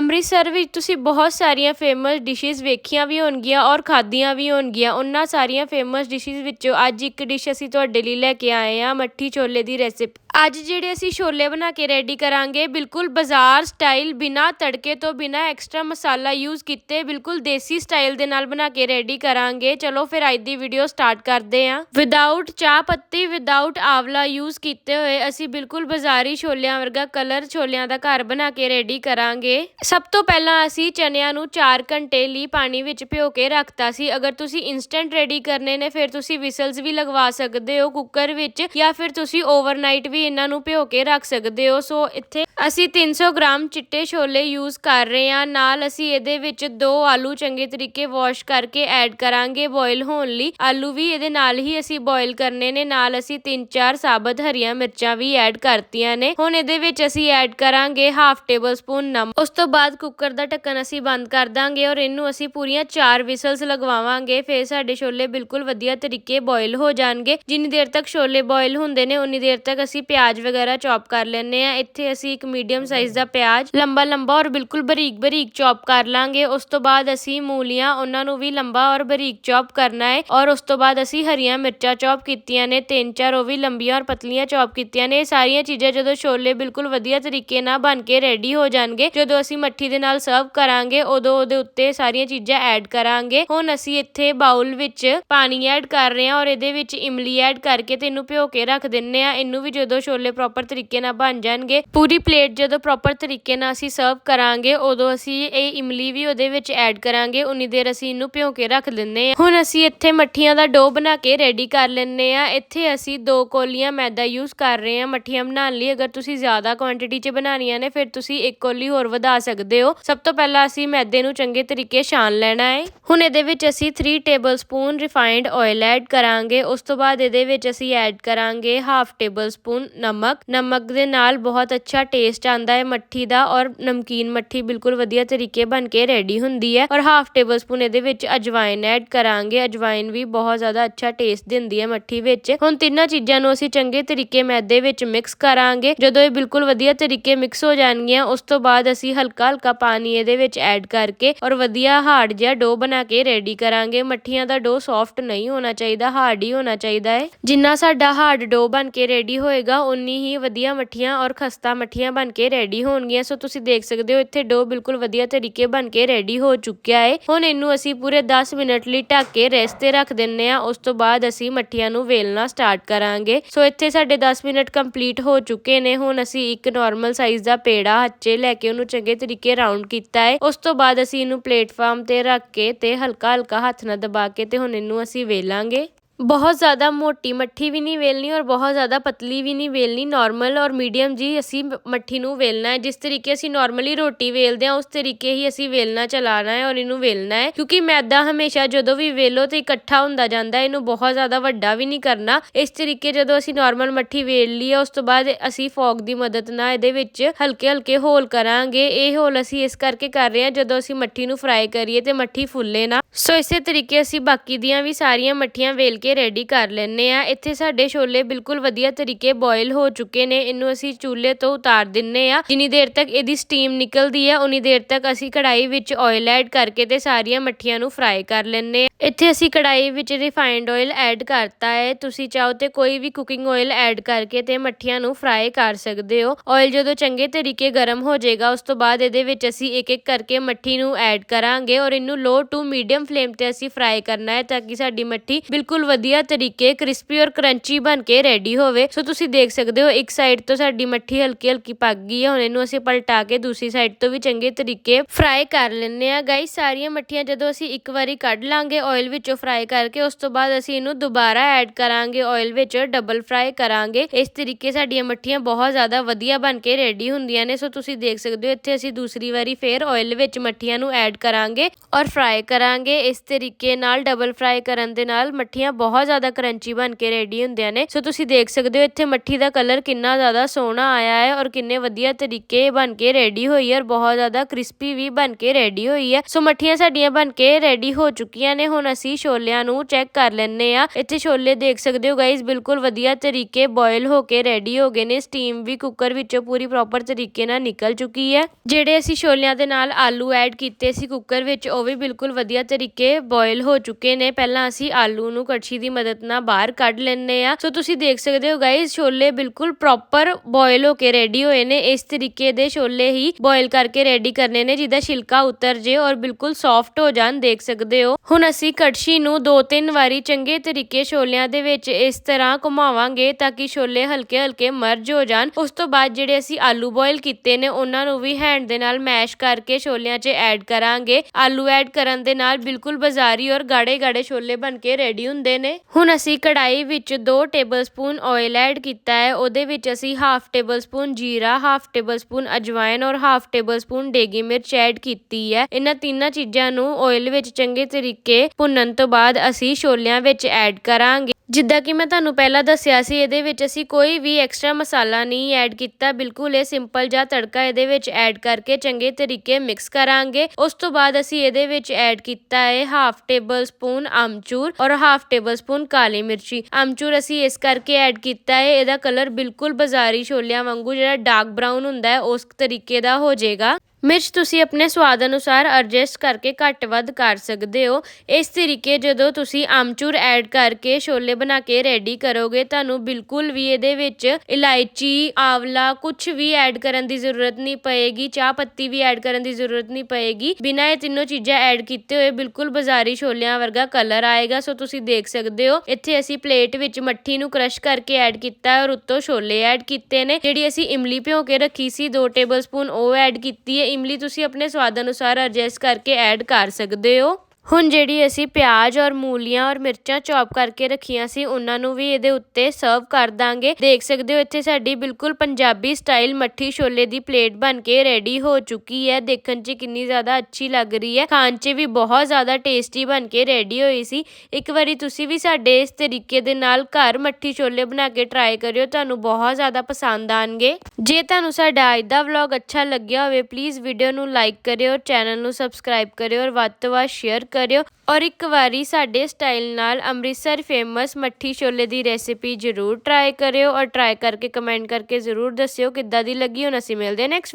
ਅੰਮ੍ਰਿਤਸਰ ਵਿੱਚ ਤੁਸੀਂ ਬਹੁਤ ਸਾਰੀਆਂ ਫੇਮਸ ਡਿਸ਼ਿਸ ਵੇਖੀਆਂ ਵੀ ਹੋਣਗੀਆਂ ਔਰ ਖਾਧੀਆਂ ਵੀ ਹੋਣਗੀਆਂ। ਉਹਨਾਂ ਸਾਰੀਆਂ ਫੇਮਸ ਡਿਸ਼ਿਸ ਵਿੱਚੋਂ ਅੱਜ ਇੱਕ ਡਿਸ਼ ਅਸੀਂ ਤੁਹਾਡੇ ਲਈ ਲੈ ਕੇ ਆਏ ਹਾਂ, ਮੱਠੀ ਛੋਲੇ ਦੀ ਰੈਸਿਪੀ ਅੱਜ ਜਿਹੜੇ ਅਸੀਂ ਛੋਲੇ ਬਣਾ ਕੇ ਰੈਡੀ ਕਰਾਂਗੇ, ਬਿਲਕੁਲ ਬਾਜ਼ਾਰ ਸਟਾਈਲ ਬਿਨਾ ਤੜਕੇ ਤੋਂ ਬਿਨਾ ਐਕਸਟਰਾ ਮਸਾਲਾ ਯੂਜ਼ ਕੀਤੇ, ਬਿਲਕੁਲ ਦੇਸੀ ਸਟਾਈਲ ਦੇ ਨਾਲ ਬਣਾ ਕੇ ਰੈਡੀ ਕਰਾਂਗੇ। ਚਲੋ ਫਿਰ ਅੱਜ ਦੀ ਵੀਡੀਓ ਸਟਾਰਟ ਕਰਦੇ ਹਾਂ। ਵਿਦਆਊਟ ਚਾਹ ਪੱਤੀ ਵਿਦਆਊਟ ਆਵਲਾ ਯੂਜ਼ ਕੀਤੇ ਹੋਏ, ਅਸੀਂ ਬਿਲਕੁਲ ਬਾਜ਼ਾਰੀ ਛੋਲਿਆਂ ਵਰਗਾ ਕਲਰ ਛੋਲਿਆਂ ਦਾ ਘਰ ਬਣਾ ਕੇ ਰੈਡੀ ਕਰਾਂਗੇ। ਸਭ ਤੋਂ ਪਹਿਲਾਂ ਅਸੀਂ ਚਨਿਆਂ ਨੂੰ 4 ਘੰਟੇ ਲਈ ਪਾਣੀ ਵਿੱਚ ਭਿਓ ਕੇ ਰੱਖਤਾ ਸੀ। ਅਗਰ ਤੁਸੀਂ ਇਨਸਟੈਂਟ ਰੈਡੀ ਕਰਨੇ ਨੇ, ਫਿਰ ਤੁਸੀਂ ਵਿਸਲਸ ਵੀ ਲਗਵਾ ਸਕਦੇ ਹੋ ਕੁੱਕਰ ਵਿੱਚ ਜਾਂ ਫਿਰ ਤੁਸੀਂ ਓਵਰਨਾਈਟ ਵੀ ਇਹਨਾਂ ਨੂੰ ਭਿਓ ਕੇ ਰੱਖ ਸਕਦੇ ਹੋ। ਸੋ ਇੱਥੇ ਅਸੀਂ 300 ਗ੍ਰਾਮ ਚਿੱਟੇ ਛੋਲੇ ਯੂਜ਼ ਕਰ ਰਹੇ ਹਾਂ। ਨਾਲ ਅਸੀਂ ਇਹਦੇ ਵਿੱਚ ਦੋ ਆਲੂ ਚੰਗੇ ਤਰੀਕੇ ਵਾਸ਼ ਕਰਕੇ ਐਡ ਕਰਾਂਗੇ ਬੋਇਲ ਹੋਣ ਲਈ। ਆਲੂ ਵੀ ਇਹਦੇ ਨਾਲ ਹੀ ਅਸੀਂ ਬੋਇਲ ਕਰਨੇ ਨੇ। ਨਾਲ ਅਸੀਂ 3-4 ਸਾਬਤ ਹਰੀਆਂ ਮਿਰਚਾਂ ਵੀ ਐਡ ਕਰਤੀਆਂ ਨੇ। ਹੁਣ ਇਹਦੇ ਵਿੱਚ ਅਸੀਂ ਐਡ ਕਰਾਂਗੇ ਹਾਫ ਟੇਬਲ ਸਪੂਨ ਨਮਕ। ਉਸ ਤੋਂ ਬਾਅਦ ਕੁੱਕਰ ਦਾ ਢੱਕਣ ਅਸੀਂ ਬੰਦ ਕਰ ਦਾਂਗੇ ਔਰ ਇਹਨੂੰ ਅਸੀਂ ਪੂਰੀਆਂ 4 ਵਿਸਲਸ ਲਗਵਾਵਾਂਗੇ। ਫਿਰ ਸਾਡੇ ਛੋਲੇ ਬਿਲਕੁਲ ਵਧੀਆ ਤਰੀਕੇ ਬੋਇਲ ਹੋ ਜਾਣਗੇ। ਜਿੰਨੀ ਦੇਰ ਤੱਕ ਛੋਲੇ ਬੋਇਲ ਹੁੰਦੇ ਨੇ ਉਨੀ ਦੇਰ ਤੱਕ ਅਸੀਂ ਪਿਆਜ਼ ਵਗੈਰਾ ਚੌਪ ਕਰ ਲੈਣੇ ਆ ਇੱਥੇ ਅਸੀਂ ਇੱਕ ਮੀਡੀਅਮ ਸਾਈਜ਼ ਦਾ ਪਿਆਜ਼ ਲੰਬਾ ਲੰਬਾ ਔਰ ਬਿਲਕੁਲ ਬਰੀਕ ਬਰੀਕ ਚੌਪ ਕਰ ਲਾਂਗੇ। ਉਸ ਤੋਂ ਬਾਅਦ ਅਸੀਂ ਮੂਲੀਆਂ, ਉਹਨਾਂ ਨੂੰ ਵੀ ਲੰਬਾ ਔਰ ਬਰੀਕ ਚੌਪ ਕਰਨਾ ਹੈ। ਔਰ ਉਸ ਤੋਂ ਬਾਅਦ ਅਸੀਂ ਹਰੀਆਂ ਮਿਰਚਾਂ ਚੌਪ ਕੀਤੀਆਂ ਨੇ। ਤਿੰਨ ਚਾਰ ਉਹ ਵੀ ਲੰਬੀਆਂ ਔਰ ਪਤਲੀਆਂ ਚੌਪ ਕੀਤੀਆਂ ਨੇ। ਇਹ ਸਾਰੀਆਂ ਚੀਜ਼ਾਂ ਜਦੋਂ ਛੋਲੇ ਬਿਲਕੁਲ ਵਧੀਆ ਤਰੀਕੇ ਨਾਲ ਬਣ ਕੇ ਰੈਡੀ ਹੋ ਜਾਣਗੇ, ਜਦੋਂ ਅਸੀਂ ਮੱਠੀ ਦੇ ਨਾਲ ਸਰਵ ਕਰਾਂਗੇ, ਉਦੋਂ ਉਹਦੇ ਉੱਤੇ ਸਾਰੀਆਂ ਚੀਜ਼ਾਂ ਐਡ ਕਰਾਂਗੇ। ਹੁਣ ਅਸੀਂ ਇੱਥੇ ਬਾਉਲ ਵਿੱਚ ਪਾਣੀ ਐਡ ਕਰ ਰਹੇ ਹਾਂ ਔਰ ਇਹਦੇ ਵਿੱਚ ਇਮਲੀ ਐਡ ਕਰਕੇ ਤੇ ਇਹਨੂੰ ਭਿਓ ਕੇ ਰੱਖ ਦਿੰਨੇ ਆ ਇਹਨੂੰ ਵੀ ਜਦੋਂ ਛੋਲੇ ਪ੍ਰੋਪਰ ਤਰੀਕੇ ਨਾਲ ਬਣ ਜਾਣਗੇ। ਪੂਰੀ ਪਲੇਟ ਜਦੋਂ ਪ੍ਰੋਪਰ ਤਰੀਕੇ ਨਾਲ ਅਸੀਂ ਸਰਵ ਕਰਾਂਗੇ, ਉਦੋਂ ਅਸੀਂ ਇਹ ਇਮਲੀ ਵੀ ਉਹਦੇ ਵਿੱਚ ਐਡ ਕਰਾਂਗੇ। ਉਨੀ ਦੇਰ ਅਸੀਂ ਇਹਨੂੰ ਭਿਓ ਕੇ ਰੱਖ ਦਿੰਨੇ ਆ ਹੁਣ ਅਸੀਂ ਇੱਥੇ ਮੱਠੀਆਂ ਦਾ ਡੋ ਬਣਾ ਕੇ ਰੈਡੀ ਕਰ ਲੈਂਦੇ ਆ ਇੱਥੇ ਅਸੀਂ ਦੋ ਕੋਲੀਆਂ ਮੈਦਾ ਯੂਜ਼ ਕਰ ਰਹੇ ਹਾਂ ਮੱਠੀਆਂ ਬਣਾਉਣ ਲਈ। ਅਗਰ ਤੁਸੀਂ ਜ਼ਿਆਦਾ ਕੁਆਂਟੀਟੀ 'ਚ ਬਣਾਉਣੀਆਂ ਨੇ, ਫਿਰ ਤੁਸੀਂ ਇੱਕ ਕੋਲੀ ਹੋਰ ਵਧਾ ਸਕਦੇ ਹੋ। ਸਭ ਤੋਂ ਪਹਿਲਾਂ ਅਸੀਂ ਮੈਦੇ ਨੂੰ ਚੰਗੇ ਤਰੀਕੇ ਛਾਣ ਲੈਣਾ ਹੈ। ਹੁਣ ਇਹਦੇ ਵਿੱਚ ਅਸੀਂ 3 table spoon refined oil add ਕਰਾਂਗੇ। ਉਸ ਤੋਂ ਬਾਅਦ ਇਹਦੇ ਵਿੱਚ ਅਸੀਂ ਐਡ ਕਰਾਂਗੇ ਹਾਫ ਟੇਬਲ ਸਪੂਨ ਨਮਕ। ਨਮਕ ਦੇ ਨਾਲ ਬਹੁਤ ਅੱਛਾ ਟੇਸਟ ਆਂਦਾ ਹੈ ਮੱਠੀ ਦਾ ਔਰ ਨਮਕੀਨ ਮੱਠੀ ਬਿਲਕੁਲ ਵਧੀਆ ਤਰੀਕੇ ਬਣ ਕੇ ਰੈਡੀ ਹੁੰਦੀ ਹੈ। ਔਰ ਹਾਫ ਟੇਬਲ ਸਪੂਨ ਇਹਦੇ ਵਿੱਚ ਅਜਵਾਇਨ ਐਡ ਕਰਾਂਗੇ। ਅਜਵਾਇਨ ਵੀ ਬਹੁਤ ਜ਼ਿਆਦਾ ਅੱਛਾ ਟੇਸਟ ਦਿੰਦੀ ਹੈ ਮੱਠੀ ਵਿੱਚ। ਹੁਣ ਤਿੰਨਾਂ ਚੀਜ਼ਾਂ ਨੂੰ ਅਸੀਂ ਚੰਗੇ ਤਰੀਕੇ ਮੈਦੇ ਵਿੱਚ ਮਿਕਸ ਕਰਾਂਗੇ। ਜਦੋਂ ਇਹ ਬਿਲਕੁਲ ਵਧੀਆ ਤਰੀਕੇ ਮਿਕਸ ਹੋ ਜਾਣਗੀਆਂ, ਉਸ ਤੋਂ ਬਾਅਦ ਅਸੀਂ ਹਲਕਾ ਹਲਕਾ ਪਾਣੀ ਇਹਦੇ ਵਿੱਚ ਐਡ ਕਰਕੇ ਔਰ ਵਧੀਆ ਹਾਰਡ ਜਿਹਾ ਡੋ ਬਣਾ ਕੇ ਰੈਡੀ ਕਰਾਂਗੇ। ਮੱਠੀਆਂ ਦਾ ਡੋ ਸੌਫਟ ਨਹੀਂ ਹੋਣਾ ਚਾਹੀਦਾ ਹਾਰਡ ਹੀ ਹੋਣਾ ਚਾਹੀਦਾ ਹੈ। ਜਿੰਨਾ ਸਾਡਾ ਹਾਰਡ ਡੋ ਬਣ ਕੇ ਰੈਡੀ ਹੋਏਗਾ ਉਨੀ ਹੀ ਵਧੀਆ ਮੱਠੀਆਂ ਔਰ ਖਸਤਾ ਮੱਠੀਆਂ ਬਣ ਕੇ ਰੈਡੀ ਹੋਣਗੀਆਂ। ਸੋ ਤੁਸੀਂ ਦੇਖ ਸਕਦੇ ਹੋ, ਇੱਥੇ ਡੋ ਬਿਲਕੁਲ ਵਧੀਆ ਤਰੀਕੇ ਬਣ ਕੇ ਰੈਡੀ ਹੋ ਚੁੱਕਿਆ ਹੈ ਹੁਣ ਇਹਨੂੰ ਅਸੀਂ ਪੂਰੇ 10 ਮਿੰਟ ਲਈ ਢੱਕ ਕੇ ਰੈਸਟ ਤੇ ਰੱਖ ਦਿੰਨੇ ਆ ਉਸ ਤੋਂ ਬਾਅਦ ਅਸੀਂ ਮੱਠੀਆਂ ਨੂੰ ਵੇਲਣਾ ਸਟਾਰਟ ਕਰਾਂਗੇ। ਸੋ ਇੱਥੇ ਸਾਡੇ 10 ਮਿੰਟ ਕੰਪਲੀਟ ਹੋ ਚੁੱਕੇ ਨੇ। ਹੁਣ ਅਸੀਂ ਇੱਕ ਨਾਰਮਲ ਸਾਈਜ਼ ਦਾ ਪੇੜਾ, ਹੱਚੇ ਲੈ ਕੇ ਉਹਨੂੰ ਚੰਗੇ ਤਰੀਕੇ ਰਾਉਂਡ ਕੀਤਾ ਹੈ ਉਸ ਤੋਂ ਬਾਅਦ ਅਸੀਂ ਇਹਨੂੰ ਪਲੇਟਫਾਰਮ ਤੇ ਰੱਖ ਕੇ ਤੇ ਹਲਕਾ ਹਲਕਾ ਹੱਥ ਨਾਲ ਦਬਾ ਕੇ ਤੇ ਹੁਣ ਇਹਨੂੰ ਅਸੀਂ ਵੇਲਾਂਗੇ। ਬਹੁਤ ਜ਼ਿਆਦਾ ਮੋਟੀ ਮੱਠੀ ਵੀ ਨਹੀਂ ਵੇਲਣੀ ਔਰ ਬਹੁਤ ਜ਼ਿਆਦਾ ਪਤਲੀ ਵੀ ਨਹੀਂ ਵੇਲਣੀ ਨੋਰਮਲ ਔਰ ਮੀਡੀਅਮ ਜਿਹੀ ਅਸੀਂ ਮੱਠੀ ਨੂੰ ਵੇਲਣਾ ਹੈ। ਜਿਸ ਤਰੀਕੇ ਅਸੀਂ ਨੋਰਮਲੀ ਰੋਟੀ ਵੇਲਦੇ ਹਾਂ, ਉਸ ਤਰੀਕੇ ਹੀ ਅਸੀਂ ਵੇਲਣਾ ਚਲਾਣਾ ਹੈ ਔਰ ਇਹਨੂੰ ਵੇਲਣਾ ਹੈ। ਕਿਉਂਕਿ ਮੈਦਾ ਹਮੇਸ਼ਾ ਜਦੋਂ ਵੀ ਵੇਲੋ ਤੇ ਇਕੱਠਾ ਹੁੰਦਾ ਜਾਂਦਾ ਹੈ, ਇਹਨੂੰ ਬਹੁਤ ਜ਼ਿਆਦਾ ਵੱਡਾ ਵੀ ਨਹੀਂ ਕਰਨਾ। ਇਸ ਤਰੀਕੇ ਜਦੋਂ ਅਸੀਂ ਨੋਰਮਲ ਮੱਠੀ ਵੇਲ ਲਈ ਹੈ ਉਸ ਤੋਂ ਬਾਅਦ ਅਸੀਂ ਫੋਕ ਦੀ ਮਦਦ ਨਾਲ ਇਹਦੇ ਵਿੱਚ ਹਲਕੇ ਹਲਕੇ ਹੋਲ ਕਰਾਂਗੇ। ਇਹ ਹੋਲ ਅਸੀਂ ਇਸ ਕਰਕੇ ਕਰ ਰਹੇ ਹਾਂ ਜਦੋਂ ਅਸੀਂ ਮੱਠੀ ਨੂੰ ਫਰਾਈ ਕਰੀਏ ਤੇ ਮੱਠੀ ਫੁੱਲੇ ਨਾ। ਸੋ ਇਸੇ ਤਰੀਕੇ ਅਸੀਂ ਬਾਕੀ ਦੀਆਂ ਵੀ ਸਾਰੀਆਂ ਮੱਠੀਆਂ ਵੇਲ ਕੇ ਰੈਡੀ ਕਰ ਲੈਨੇ ਆ ਇੱਥੇ ਸਾਡੇ ਛੋਲੇ ਬਿਲਕੁਲ ਵਧੀਆ ਤਰੀਕੇ ਬੋਇਲ ਹੋ ਚੁੱਕੇ ਨੇ। ਇਹਨੂੰ ਅਸੀਂ ਚੁੱਲ੍ਹੇ ਤੋਂ ਉਤਾਰ ਦਿੰਨੇ ਆ ਜਿੰਨੀ ਦੇਰ ਤੱਕ ਇਹਦੀ ਸਟੀਮ ਨਿਕਲਦੀ ਹੈ, ਉਨੀ ਦੇਰ ਤੱਕ ਅਸੀਂ ਕੜਾਈ ਵਿੱਚ ਆਇਲ ਐਡ ਕਰਕੇ ਤੇ ਸਾਰੀਆਂ ਮੱਠੀਆਂ ਨੂੰ ਫਰਾਈ ਕਰ ਲੈਨੇ ਆ ਇੱਥੇ ਅਸੀਂ ਕੜਾਈ ਵਿੱਚ ਰਿਫਾਈਨਡ ਆਇਲ ਐਡ ਕਰਤਾ ਹੈ। ਤੁਸੀਂ ਚਾਹੋ ਤੇ ਕੋਈ ਵੀ ਕੁਕਿੰਗ ਆਇਲ ਐਡ ਕਰਕੇ ਤੇ ਮੱਠੀਆਂ ਨੂੰ ਫਰਾਈ ਕਰ ਸਕਦੇ ਹੋ। ਆਇਲ ਜਦੋਂ ਚੰਗੇ ਤਰੀਕੇ ਗਰਮ ਹੋ ਜਾਏਗਾ, ਉਸ ਤੋਂ ਬਾਅਦ ਇਹਦੇ ਵਿੱਚ ਅਸੀਂ ਇੱਕ ਇੱਕ ਕਰਕੇ ਮੱਠੀ ਨੂੰ ਐਡ ਕਰਾਂਗੇ ਔਰ ਇਹਨੂੰ ਲੋ ਟੂ ਮੀਡੀਅਮ ਫਲੇਮ ਤੇ ਅਸੀਂ ਫਰਾਈ ਕਰਨਾ ਹੈ ਤਾਂ ਕਿ ਸਾਡੀ ਮੱਠੀ ਬਿਲਕੁਲ ਵਧੀਆ ਤਰੀਕੇ ਕ੍ਰਿਸਪੀ ਔਰ ਕਰੰਚੀ ਬਣ ਕੇ ਰੈਡੀ ਹੋਵੇ। ਸੋ ਤੁਸੀਂ ਦੇਖ ਸਕਦੇ ਹੋ, ਇੱਕ ਸਾਈਡ ਤੋਂ ਸਾਡੀ ਮੱਠੀ ਹਲਕੀ ਹਲਕੀ ਪੱਕ ਗਈ ਹੈ ਹੁਣ ਇਹਨੂੰ ਅਸੀਂ ਪਲਟਾ ਕੇ ਦੂਸਰੀ ਸਾਈਡ ਤੋਂ ਵੀ ਚੰਗੇ ਤਰੀਕੇ ਫਰਾਈ ਕਰ ਲੈਣੇ ਆ। ਗਾਈਸ ਸਾਰੀਆਂ ਮੱਠੀਆਂ ਜਦੋਂ ਅਸੀਂ ਇੱਕ ਵਾਰੀ ਕੱਢ ਲਾਂਗੇ ਆਇਲ ਵਿੱਚੋਂ ਫਰਾਈ ਕਰਕੇ, ਉਸ ਤੋਂ ਬਾਅਦ ਅਸੀਂ ਇਹਨੂੰ ਦੁਬਾਰਾ ਐਡ ਕਰਾਂਗੇ ਆਇਲ ਵਿੱਚ ਡਬਲ ਫਰਾਈ ਕਰਾਂਗੇ। ਇਸ ਤਰੀਕੇ ਸਾਡੀਆਂ ਮੱਠੀਆਂ ਬਹੁਤ ਜ਼ਿਆਦਾ ਵਧੀਆ ਬਣ ਕੇ ਰੈਡੀ ਹੁੰਦੀਆਂ ਨੇ। ਸੋ ਤੁਸੀਂ ਦੇਖ ਸਕਦੇ ਹੋ, ਇੱਥੇ ਅਸੀਂ ਦੂਸਰੀ ਵਾਰੀ ਫੇਰ ਆਇਲ ਵਿੱਚ ਮੱਠੀਆਂ ਨੂੰ ਐਡ ਕਰਾਂਗੇ ਔਰ ਫਰਾਈ ਕਰਾਂਗੇ। ਇਸ ਤਰੀਕੇ ਨਾਲ ਡਬਲ ਫਰਾਈ ਕਰਨ ਦੇ ਨਾਲ ਮੱਠੀਆਂ ਬਹੁਤ ਬਹੁਤ ਜ਼ਿਆਦਾ ਕਰੰਚੀ ਬਣ ਕੇ ਰੈਡੀ ਹੁੰਦੀਆਂ ਨੇ। ਸੋ ਤੁਸੀਂ ਦੇਖ ਸਕਦੇ ਹੋ ਇੱਥੇ ਮੱਠੀ ਦਾ ਕਲਰ ਕਿੰਨਾ ਜ਼ਿਆਦਾ ਸੋਹਣਾ ਆਇਆ ਹੈ ਔਰ ਕਿੰਨੇ ਵਧੀਆ ਤਰੀਕੇ ਬਣ ਕੇ ਰੈਡੀ ਹੋਈ ਹੈ ਔਰ ਬਹੁਤ ਜ਼ਿਆਦਾ ਕ੍ਰਿਸਪੀ ਵੀ ਬਣ ਕੇ ਰੈਡੀ ਹੋਈ ਹੈ। ਸੋ ਮੱਠੀਆਂ ਸਾਡੀਆਂ ਬਣ ਕੇ ਰੈਡੀ ਹੋ ਚੁੱਕੀਆਂ ਨੇ। ਹੁਣ ਅਸੀਂ ਛੋਲਿਆਂ ਨੂੰ ਚੈੱਕ ਕਰ ਲੈਣੇ ਆ ਇੱਥੇ ਛੋਲੇ ਦੇਖ ਸਕਦੇ ਹੋ ਗਾਇਸ ਬਿਲਕੁਲ ਵਧੀਆ ਤਰੀਕੇ ਬੋਇਲ ਹੋ ਕੇ ਰੈਡੀ ਹੋ ਗਏ ਨੇ। ਸਟੀਮ ਵੀ ਕੁੱਕਰ ਵਿੱਚੋਂ ਪੂਰੀ ਪ੍ਰੋਪਰ ਤਰੀਕੇ ਨਾਲ ਨਿਕਲ ਚੁੱਕੀ ਹੈ। ਜਿਹੜੇ ਅਸੀਂ ਛੋਲਿਆਂ ਦੇ ਨਾਲ ਆਲੂ ਐਡ ਕੀਤੇ ਸੀ ਕੁੱਕਰ ਵਿੱਚ, ਉਹ ਵੀ ਬਿਲਕੁਲ ਵਧੀਆ ਤਰੀਕੇ ਬੋਇਲ ਹੋ ਚੁੱਕੇ ਨੇ। ਪਹਿਲਾਂ ਅਸੀਂ ਆਲੂ ਨੂੰ ਕੜਛੀ ਦੀ ਮਦਦ ਨਾਲ ਬਾਹਰ ਕੱਢ ਲੈਣੇ ਆ। ਸੋ ਤੁਸੀਂ ਦੇਖ ਸਕਦੇ ਹੋ ਗਾਇਸ ਛੋਲੇ ਬਿਲਕੁਲ ਪ੍ਰੋਪਰ ਬੋਇਲ ਹੋ ਕੇ ਰੈਡੀ ਹੋਏ ਨੇ। ਇਸ ਤਰੀਕੇ ਦੇ ਛੋਲੇ ਹੀ ਬੋਇਲ ਕਰਕੇ ਰੈਡੀ ਕਰਨੇ ਨੇ, ਜਿਹਦਾ ਛਿਲਕਾ ਉਤਰ ਜੇ ਔਰ ਬਿਲਕੁਲ ਸੌਫਟ ਹੋ ਜਾਣ, ਦੇਖ ਸਕਦੇ ਹੋ। ਹੁਣ ਅਸੀਂ ਕੜਛੀ ਨੂੰ ਦੋ ਤਿੰਨ ਵਾਰੀ ਚੰਗੇ ਤਰੀਕੇ ਛੋਲਿਆਂ ਦੇ ਵਿੱਚ ਇਸ ਤਰ੍ਹਾਂ ਘੁਮਾਵਾਂਗੇ ਤਾਂ ਕਿ ਛੋਲੇ ਹਲਕੇ ਹਲਕੇ ਮਰਜ ਹੋ ਜਾਣ। ਉਸ ਤੋਂ ਬਾਅਦ ਜਿਹੜੇ ਅਸੀਂ ਆਲੂ ਬੋਇਲ ਕੀਤੇ ਨੇ, ਉਹਨਾਂ ਨੂੰ ਵੀ ਹੈਂਡ ਦੇ ਨਾਲ ਮੈਸ਼ ਕਰਕੇ ਛੋਲਿਆਂ 'ਚ ਐਡ ਕਰਾਂਗੇ। ਆਲੂ ਐਡ ਕਰਨ ਦੇ ਨਾਲ ਬਿਲਕੁਲ ਬਾਜ਼ਾਰੀ ਔਰ ਗਾੜੇ ਗਾੜੇ ਛੋਲੇ ਬਣ ਕੇ ਰੈਡੀ ਹੁੰਦੇ ਨੇ। ਹੁਣ ਅਸੀਂ ਕੜਾਈ ਵਿੱਚ 2 ਟੇਬਲਸਪੂਨ ਆਇਲ ਐਡ ਕੀਤਾ ਹੈ। ਉਹਦੇ ਵਿੱਚ ਅਸੀਂ ਹਾਫ ਟੇਬਲਸਪੂਨ ਜੀਰਾ ਹਾਫ ਟੇਬਲਸਪੂਨ ਅਜਵਾਇਨ ਔਰ ਹਾਫ ਟੇਬਲਸਪੂਨ ਡੇਗੀ ਮਿਰਚ ਐਡ ਕੀਤੀ ਹੈ। ਇਹਨਾਂ ਤਿੰਨਾਂ ਚੀਜ਼ਾਂ ਨੂੰ ਆਇਲ ਵਿੱਚ ਚੰਗੇ ਤਰੀਕੇ ਭੁੰਨਣ ਤੋਂ ਬਾਅਦ ਅਸੀਂ ਛੋਲਿਆਂ ਵਿੱਚ ਐਡ ਕਰਾਂਗੇ। ਜਿੱਦਾਂ ਕਿ ਮੈਂ ਤੁਹਾਨੂੰ ਪਹਿਲਾਂ ਦੱਸਿਆ ਸੀ, ਇਹਦੇ ਵਿੱਚ ਅਸੀਂ ਕੋਈ ਵੀ ਐਕਸਟਰਾ ਮਸਾਲਾ ਨਹੀਂ ਐਡ ਕੀਤਾ। ਬਿਲਕੁਲ ਇਹ ਸਿੰਪਲ ਜਿਹਾ ਤੜਕਾ ਇਹਦੇ ਵਿੱਚ ਐਡ ਕਰਕੇ ਚੰਗੇ ਤਰੀਕੇ ਮਿਕਸ ਕਰਾਂਗੇ। ਉਸ ਤੋਂ ਬਾਅਦ ਅਸੀਂ ਇਹਦੇ ਵਿੱਚ ਐਡ ਕੀਤਾ ਹੈ ਹਾਫ ਟੇਬਲ ਸਪੂਨ ਆਮਚੂਰ ਔਰ ਹਾਫ ਟੇਬਲ ਸਪੂਨ ਕਾਲੀ ਮਿਰਚੀ। ਆਮਚੂਰ ਅਸੀਂ ਇਸ ਕਰਕੇ ਐਡ ਕੀਤਾ ਹੈ, ਇਹਦਾ ਕਲਰ ਬਿਲਕੁਲ ਬਾਜ਼ਾਰੀ ਛੋਲਿਆਂ ਵਾਂਗੂ ਜਿਹੜਾ ਡਾਰਕ ਬਰਾਊਨ ਹੁੰਦਾ ਹੈ, ਉਸ ਤਰੀਕੇ ਦਾ ਹੋ ਜਾਏਗਾ। ਮਿਰਚ ਤੁਸੀਂ ਆਪਣੇ ਸਵਾਦ ਅਨੁਸਾਰ ਐਡਜਸਟ ਕਰਕੇ ਘੱਟ ਵੱਧ ਕਰ ਸਕਦੇ ਹੋ। ਇਸ ਤਰੀਕੇ ਜਦੋਂ ਤੁਸੀਂ ਆਮਚੂਰ ਐਡ ਕਰਕੇ ਛੋਲੇ ਬਣਾ ਕੇ ਰੈਡੀ ਕਰੋਗੇ, ਤੁਹਾਨੂੰ ਬਿਲਕੁਲ ਵੀ ਇਹਦੇ ਵਿੱਚ ਇਲਾਇਚੀ, ਆਵਲਾ ਕੁਝ ਵੀ ਐਡ ਕਰਨ ਦੀ ਜ਼ਰੂਰਤ ਨਹੀਂ ਪਏਗੀ, ਚਾਹ ਪੱਤੀ ਵੀ ਐਡ ਕਰਨ ਦੀ ਜ਼ਰੂਰਤ ਨਹੀਂ ਪਏਗੀ। ਬਿਨਾਂ ਇਹ ਤਿੰਨੋਂ ਚੀਜ਼ਾਂ ਐਡ ਕੀਤੇ ਹੋਏ ਬਿਲਕੁਲ ਬਾਜ਼ਾਰੀ ਛੋਲਿਆਂ ਵਰਗਾ ਕਲਰ ਆਏਗਾ। ਸੋ ਤੁਸੀਂ ਦੇਖ ਸਕਦੇ ਹੋ, ਇੱਥੇ ਅਸੀਂ ਪਲੇਟ ਵਿੱਚ ਮੱਠੀ ਨੂੰ ਕ੍ਰਸ਼ ਕਰਕੇ ਐਡ ਕੀਤਾ ਹੈ ਔਰ ਉੱਤੋਂ ਛੋਲੇ ਐਡ ਕੀਤੇ ਨੇ। ਜਿਹੜੀ ਅਸੀਂ ਇਮਲੀ ਭਿਓ ਕੇ ਰੱਖੀ ਸੀ 2 ਟੇਬਲਸਪੂਨ ਉਹ ਐਡ ਕੀਤੀ ਹੈ। ਇਮਲੀ ਤੁਸੀਂ ਆਪਣੇ ਸਵਾਦ ਅਨੁਸਾਰ ਐਡਜਸਟ ਕਰਕੇ ਐਡ ਕਰ ਸਕਦੇ ਹੋ। ਹੁਣ ਜਿਹੜੀ ਅਸੀਂ ਪਿਆਜ਼ ਔਰ ਮੂਲੀਆਂ ਔਰ ਮਿਰਚਾਂ ਚੌਪ ਕਰਕੇ ਰੱਖੀਆਂ ਸੀ, ਉਹਨਾਂ ਨੂੰ ਵੀ ਇਹਦੇ ਉੱਤੇ ਸਰਵ ਕਰ ਦਾਂਗੇ। ਦੇਖ ਸਕਦੇ ਹੋ, ਇੱਥੇ ਸਾਡੀ ਬਿਲਕੁਲ ਪੰਜਾਬੀ ਸਟਾਈਲ ਮੱਠੀ ਛੋਲੇ ਦੀ ਪਲੇਟ ਬਣ ਕੇ ਰੈਡੀ ਹੋ ਚੁੱਕੀ ਹੈ। ਦੇਖਣ 'ਚ ਕਿੰਨੀ ਜ਼ਿਆਦਾ ਅੱਛੀ ਲੱਗ ਰਹੀ ਹੈ। ਖਾਣ 'ਚ ਵੀ ਬਹੁਤ ਜ਼ਿਆਦਾ ਟੇਸਟੀ ਬਣ ਕੇ ਰੈਡੀ ਹੋਈ ਸੀ। ਇੱਕ ਵਾਰੀ ਤੁਸੀਂ ਵੀ ਸਾਡੇ ਇਸ ਤਰੀਕੇ ਦੇ ਨਾਲ ਘਰ ਮੱਠੀ ਛੋਲੇ ਬਣਾ ਕੇ ਟਰਾਈ ਕਰਿਓ, ਤੁਹਾਨੂੰ ਬਹੁਤ ਜ਼ਿਆਦਾ ਪਸੰਦ ਆਣਗੇ। ਜੇ ਤੁਹਾਨੂੰ ਸਾਡਾ ਅੱਜ ਦਾ ਵਲੌਗ ਅੱਛਾ ਲੱਗਿਆ ਹੋਵੇ ਪਲੀਜ਼ ਵੀਡੀਓ ਨੂੰ ਲਾਈਕ ਕਰਿਓ ਚੈਨਲ ਨੂੰ ਸਬਸਕ੍ਰਾਈਬ ਕਰਿਓ ਔਰ ਵੱਧ ਤੋਂ ਵੱਧ ਸ਼ੇਅਰ ਕਰਿਓ। ਔਰ ਇੱਕ ਵਾਰੀ ਸਾਡੇ ਸਟਾਈਲ ਨਾਲ ਅੰਮ੍ਰਿਤਸਰ ਫੇਮਸ ਮੱਠੀ ਛੋਲੇ ਦੀ ਰੈਸਿਪੀ ਜ਼ਰੂਰ ਟਰਾਈ ਕਰਿਓ। ਔਰ ਟਰਾਈ ਕਰਕੇ ਕਮੈਂਟ ਕਰਕੇ ਜ਼ਰੂਰ ਦੱਸਿਓ ਕਿੱਦਾਂ ਦੀ ਲੱਗੀ। ਹੁਣ ਅਸੀਂ ਮਿਲਦੇ ਹਾਂ ਨੈਕਸਟ